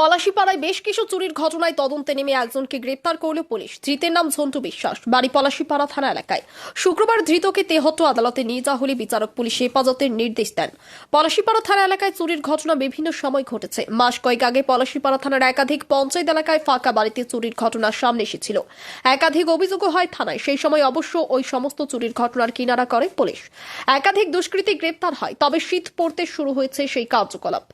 পলাশিপাড়ায় বেশ কিছু চুরির ঘটনায় তদন্তে নেমে একজনকে গ্রেপ্তার করল পুলিশ। ধৃতের নাম ঝন্টু বিশ্বাস। বাড়ি পলাশিপাড়া থানা এলাকায়। শুক্রবার ধৃতকে তেহট্ট আদালতে নিয়ে যাওয়া হলে বিচারক পুলিশ হেফাজতের নির্দেশ দেন। পলাশিপাড়া থানা এলাকায় চুরির ঘটনা বিভিন্ন সময় ঘটেছে। মাস কয়েক আগে পলাশিপাড়া থানার একাধিক পঞ্চায়েত এলাকায় ফাঁকা বাড়িতে চুরির ঘটনা সামনে এসেছিল। একাধিক অভিযোগও হয় থানায়। সেই সময় অবশ্য ওই সমস্ত চুরির ঘটনার কিনারা করে পুলিশ। একাধিক দুষ্কৃতী গ্রেপ্তার হয়, তবে শীত পড়তে শুরু হয়েছে সেই কার্যকলাপ।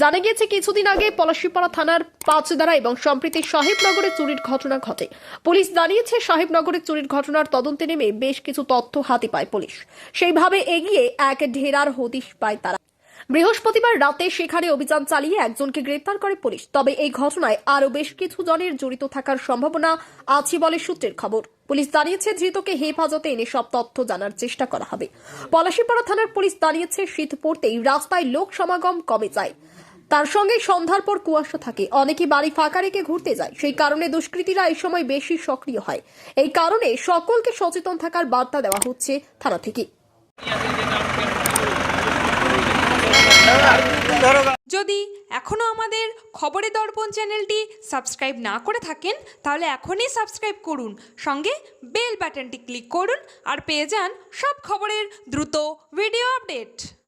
জানা গিয়েছে, কিছুদিন আগে পলাশিপাড়া থানার পাঁচদারা এবং সম্প্রীতি সাহেবনগরে চুরির ঘটনা ঘটে। পুলিশ জানিয়েছে, সাহেবনগরে চুরির ঘটনার তদন্তে নেমে বেশ কিছু তথ্য হাতে পায় পুলিশ। সেইভাবে এগিয়ে এক ঢেরার হদিশ পায় তারা। বৃহস্পতিবার রাতে সেখানে অভিযান চালিয়ে একজনকে গ্রেপ্তার করে পুলিশ। তবে এই ঘটনায় আরও বেশ কিছু জনের জড়িত থাকার সম্ভাবনা আছে বলে সূত্রের খবর। পুলিশ জানিয়েছে, ধৃতকে হেফাজতে এনে সব তথ্য জানার চেষ্টা করা হবে। পলাশীপাড়া থানার পুলিশ জানিয়েছে, শীত পড়তেই রাস্তায় লোক সমাগম কমে যায়। তার সঙ্গে সন্ধ্যার পর কুয়াশা থাকে। অনেকে বাড়ি ফাঁকা রেখে ঘুরতে যায়। সেই কারণে দুষ্কৃতীরা এই সময় বেশি সক্রিয় হয়। এই কারণে সকলকে সচেতন থাকার বার্তা দেওয়া হচ্ছে থানা থেকে। যদি এখনও আমাদের খবরের দর্পণ চ্যানেলটি সাবস্ক্রাইব না করে থাকেন, তাহলে এখনই সাবস্ক্রাইব করুন। সঙ্গে বেল বাটনটি ক্লিক করুন আর পেয়ে যান সব খবরের দ্রুত ভিডিও আপডেট।